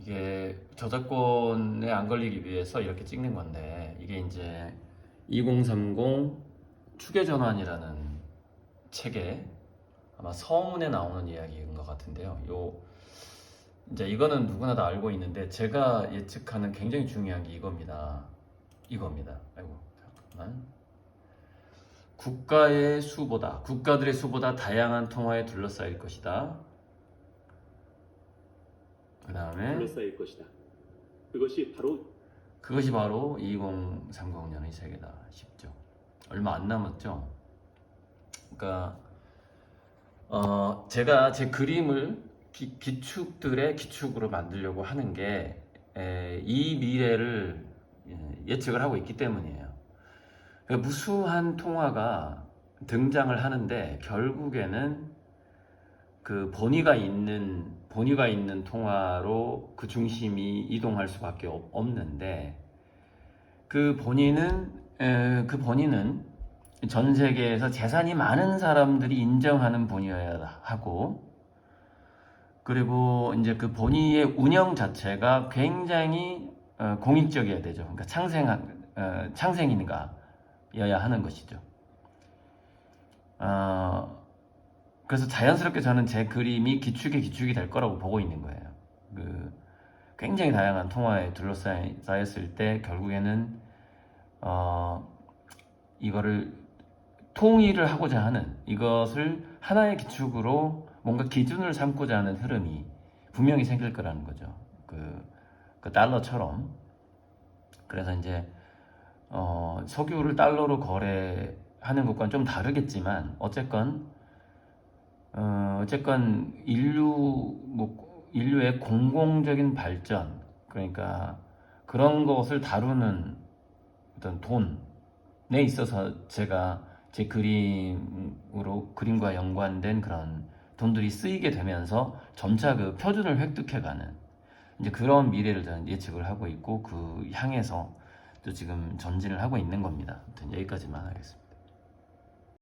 이게 저작권에 안 걸리기 위해서 이렇게 찍는 건데 이게 이제 2030 추계 전환이라는 책에 아마 서문에 나오는 이야기인 것 같은데요. 요 이제 이거는 누구나 다 알고 있는데 제가 예측하는 굉장히 중요한 게 이겁니다. 이겁니다. 아이고 잠깐만. 국가의 수보다 국가들의 수보다 다양한 통화에 둘러싸일 것이다. 그 다음에 둘러싸일 것이다. 그것이 바로 그것이 바로 2030년의 세계다 싶죠. 얼마 안 남았죠. 그러니까 어, 제가 제 그림을 기, 기축들의 기축으로 만들려고 하는 게 이 미래를 예, 예측을 하고 있기 때문이에요. 그러니까 무수한 통화가 등장을 하는데 결국에는 그 본의가 있는 본의가 있는 통화로 그 중심이 이동할 수밖에 없- 없는데 그 본의는 에, 그 본의는 전 세계에서 재산이 많은 사람들이 인정하는 본의여야 하고 그리고 이제 그 본의의 운영 자체가 굉장히 어, 공익적이어야 되죠. 그러니까 창생한 어, 창생인가여야 하는 것이죠. 어, 그래서 자연스럽게 저는 제 그림이 기축의 기축이 될 거라고 보고 있는 거예요. 그 굉장히 다양한 통화에 둘러싸였을 때 결국에는 어, 이거를 통일을 하고자 하는 이것을 하나의 기축으로 뭔가 기준을 삼고자 하는 흐름이 분명히 생길 거라는 거죠. 그, 그 달러처럼. 그래서 이제 어, 석유를 달러로 거래하는 것과는 좀 다르겠지만 어쨌건 어, 어쨌건 인류 뭐 인류의 공공적인 발전 그러니까 그런 것을 다루는 어떤 돈에 있어서 제가 제 그림으로 그림과 연관된 그런 돈들이 쓰이게 되면서 점차 그 표준을 획득해가는 이제 그런 미래를 저는 예측을 하고 있고 그 향해서 또 지금 전진을 하고 있는 겁니다. 여기까지만 하겠습니다.